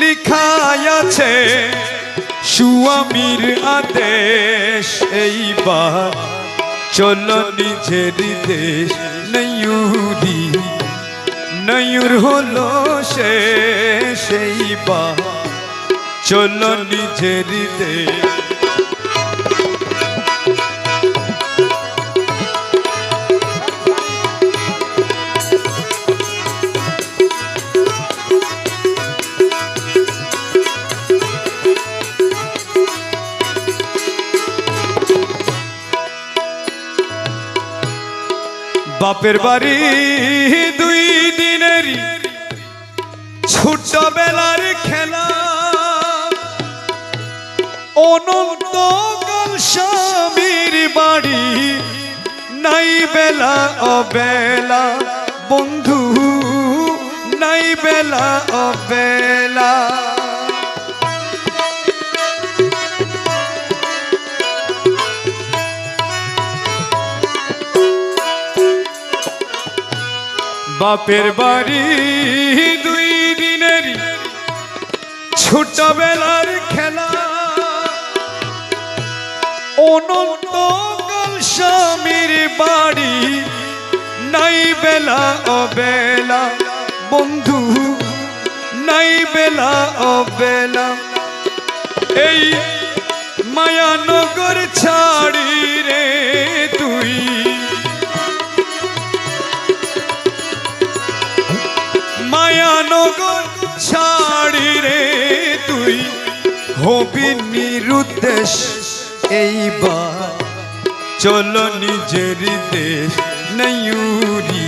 লিখাই আছে সুয়ামীর আদেশ, এইবার চলো নিজের দেশ নয়ুরি নয়ুর হলো শেষ, এইবার চলো নিজের দেশ। বাপের বাড়ি দুই দিনের দিনেরই ছোটবেলার খেলা। অনন্ত স্বামীর বাড়ি, নাই বেলা, অবেলা। বন্ধু, নাই বেলা, অবেলা। বাপের বাড়ি দুই দিনেরই ছোটবেলার খেলা। অনন্ত স্বামীর বাড়ি, নাই বেলা অবেলা। বন্ধু, নাই বেলা অবেলা। এই মায়ানগর ছাড়ি হবি নিরুদ্দেশ এইবার চলো নিজের দেশ নয়ুরি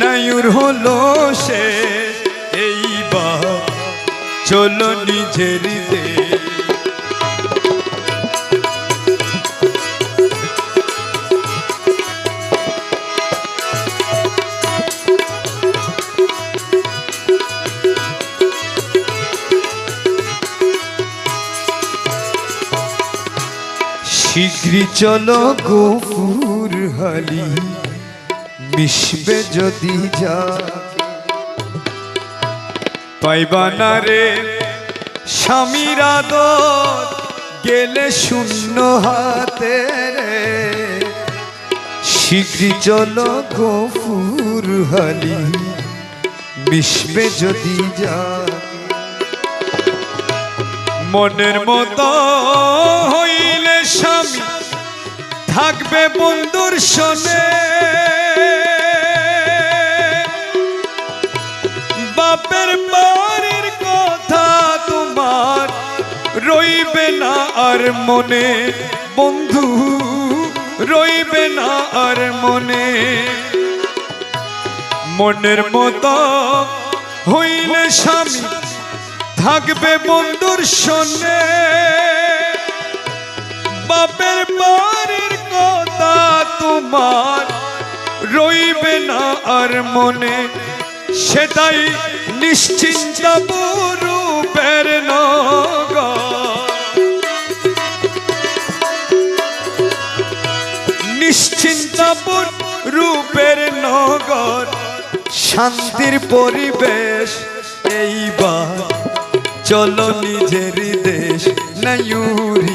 নয়ুর হলো সে এইবার চলো নিজের দেশ। শীঘ্রই চলো গোপুর হালি মিশবে যদি যা। পাইবা না রে, স্বামীর আদর গেলে শূন্য হাতে রে। শীঘ্রই চলো গোপুর হালি মিশবে যদি যা। মনের মতো হইলে স্বামী থাকবে বন্ধুর শোনে বাপের বাড়ির কথা তোমার রইবে না আর মনে। বন্ধু, রইবে না আর মনে। মনের মতো হইলে স্বামী থাকবে বন্ধুর শোনে বাপের বাড়ির কথা তোমার রইবে না আর মনে। সেটাই নিশ্চিন্ত নগর। নিশ্চিন্তাপুর রূপের নগর, শান্তির পরিবেশ এইবার। চলো নিজের দেশ নয়ুরি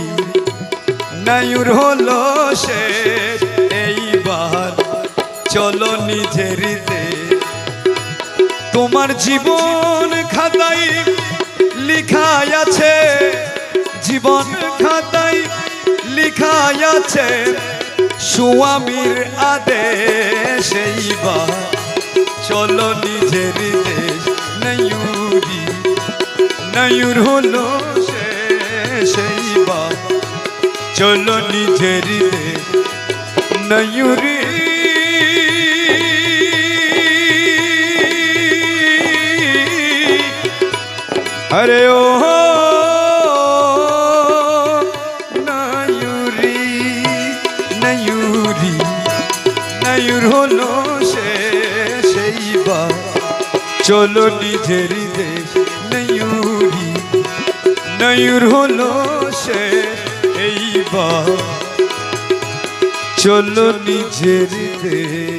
নয়ুর হলো শেষ এইবার চলো নিজের তোমার জীবন খাতাই লিখাই আছে। জীবন খাতাই লিখাই আছে। সুয়ামীর আদেশ এইবার চলো নিজের দেশ নয়ুরি, নয়ুর হলো শেষ এইবার চলো নিজের নয়ুরি। আরে ও নয়ুরি নয়ুরি, নয়ুর হলো সে সেই বা। চলো নিজের দেশ নয়ুরি, নয়ুর হলো সে চলো নিজের দেশ